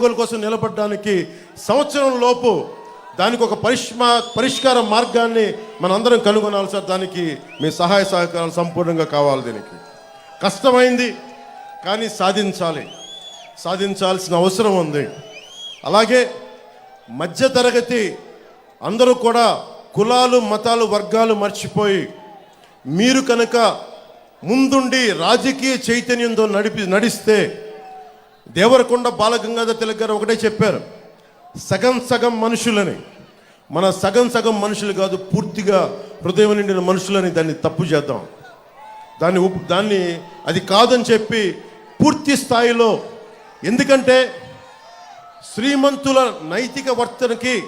కొనుగోలు కోసం నిలబడడానికి సంవత్సరం లోపు దానికి ఒక పరిష్మా పరిష్కార మార్గాన్ని మనందరం కనుగొనాలి సార్. దానికి మీ సహాయ సహకారాలు సంపూర్ణంగా కావాలి దీనికి. కష్టమైంది కానీ సాధించాలి. సాధించాల్సిన అవసరం ఉంది. అలాగే మధ్యతరగతి అందరూ కూడా కులాలు మతాలు వర్గాలు మర్చిపోయి మీరు కనుక ముందుండి రాజకీయ చైతన్యంతో నడిపి నడిస్తే దేవరకొండ బాలగంగాధర తిలక్ గారు ఒకటే చెప్పారు సగం సగం మనుషులని మన సగం సగం మనుషులు కాదు పూర్తిగా హృదయం నిండిన మనుషులని దాన్ని తప్పు చేద్దాం. దాన్ని ఉప్- దాన్ని అది కాదని చెప్పి పూర్తి స్థాయిలో ఎందుకంటే శ్రీమంతుల నైతిక వర్తనకి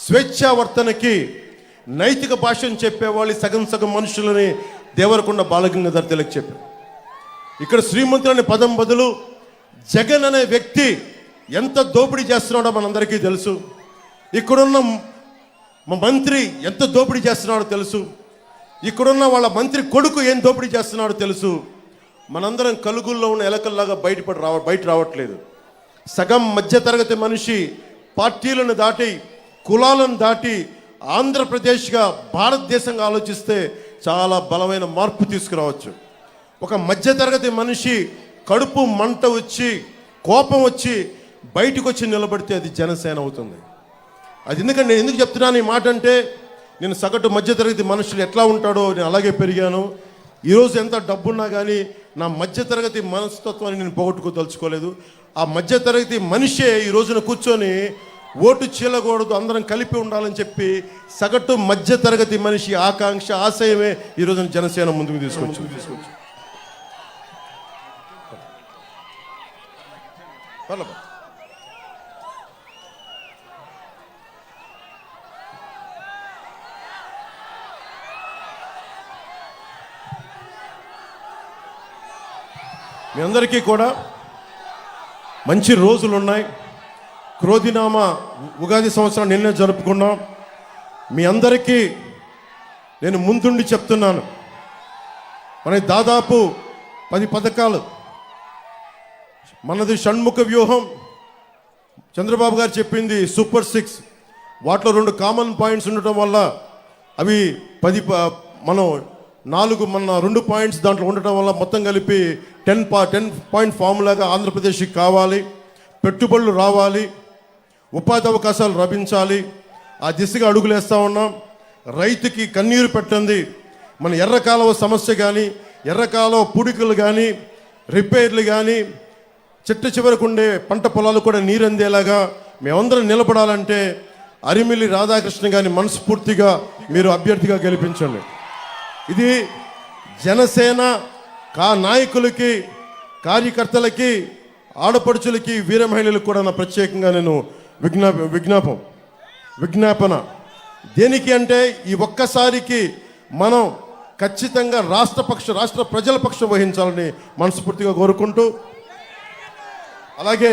స్వేచ్ఛా వర్తనకి నైతిక భాషను చెప్పేవాళ్ళు సగం సగం మనుషులని దేవరకొండ బాలగంగాధర తిలక్ చెప్పారు. ఇక్కడ శ్రీమంతులని పదం బదులు జగన్ అనే వ్యక్తి ఎంత దోపిడీ చేస్తున్నాడో మనందరికీ తెలుసు. ఇక్కడున్న మా మంత్రి ఎంత దోపిడీ చేస్తున్నాడో తెలుసు. ఇక్కడున్న వాళ్ళ మంత్రి కొడుకు ఏం దోపిడీ చేస్తున్నాడో తెలుసు. మనందరం కలుగుల్లో ఉన్న ఎలకల్లాగా బయటపడి రావ బయట రావట్లేదు. సగం మధ్యతరగతి మనిషి పార్టీలను దాటి కులాలను దాటి ఆంధ్రప్రదేశ్గా భారతదేశంగా ఆలోచిస్తే చాలా బలమైన మార్పు తీసుకురావచ్చు. ఒక మధ్యతరగతి మనిషి కడుపు మంట వచ్చి కోపం వచ్చి బయటకు వచ్చి నిలబడితే అది జనసేన అవుతుంది. అది ఎందుకంటే నేను ఎందుకు చెప్తున్నాను ఈ మాట అంటే నేను సగటు మధ్యతరగతి మనుషులు ఎట్లా ఉంటాడో నేను అలాగే పెరిగాను. ఈరోజు ఎంత డబ్బున్నా కానీ నా మధ్యతరగతి మనస్తత్వాన్ని నేను పోగొట్టుకోదలుచుకోలేదు. ఆ మధ్యతరగతి మనిషే ఈ రోజున కూర్చొని ఓటు చీలకూడదు అందరం కలిపి ఉండాలని చెప్పి సగటు మధ్యతరగతి మనిషి ఆకాంక్ష ఆశయమే ఈ రోజున జనసేన ముందుకు తీసుకొచ్చు తీసుకొచ్చు పర్లేదు. మీ అందరికీ కూడా మంచి రోజులు ఉన్నాయి. క్రోధినామ ఉగాది సంవత్సరం నిన్నే జరుపుకున్నాం. మీ అందరికీ నేను ముందుండి చెప్తున్నాను. మనకి దాదాపు పది పథకాలు మనది షణ్ముఖ వ్యూహం. చంద్రబాబు గారు చెప్పింది సూపర్ సిక్స్. వాటిలో రెండు కామన్ పాయింట్స్ ఉండటం వల్ల అవి పది ప- మనం నాలుగు మన రెండు పాయింట్స్ దాంట్లో ఉండటం వల్ల మొత్తం కలిపి టెన్ పా టెన్ పాయింట్ ఫార్ములాగా ఆంధ్రప్రదేశ్కి కావాలి. పెట్టుబడులు రావాలి. ఉపాధి అవకాశాలు లభించాలి. ఆ దిశగా అడుగులేస్తా ఉన్నాం. రైతుకి కన్నీరు పెట్టండి. మన ఎర్రకాలవ సమస్య కానీ ఎర్రకాలవ పూడికలు కానీ రిపేర్లు కానీ చిట్ట చివరకు ఉండే పంట పొలాలు కూడా నీరందేలాగా మేమందరం నిలబడాలంటే అరిమిల్లి రాధాకృష్ణ గారిని మనస్ఫూర్తిగా మీరు అభ్యర్థిగా గెలిపించండి. ఇది జనసేన కా నాయకులకి కార్యకర్తలకి ఆడపడుచులకి వీర మహిళలకు కూడా నా ప్రత్యేకంగా నేను విజ్ఞాప విజ్ఞాపం విజ్ఞాపన. దేనికి అంటే ఈ ఒక్కసారికి మనం ఖచ్చితంగా రాష్ట్రపక్ష రాష్ట్ర ప్రజల పక్షం వహించాలని మనస్ఫూర్తిగా కోరుకుంటూ అలాగే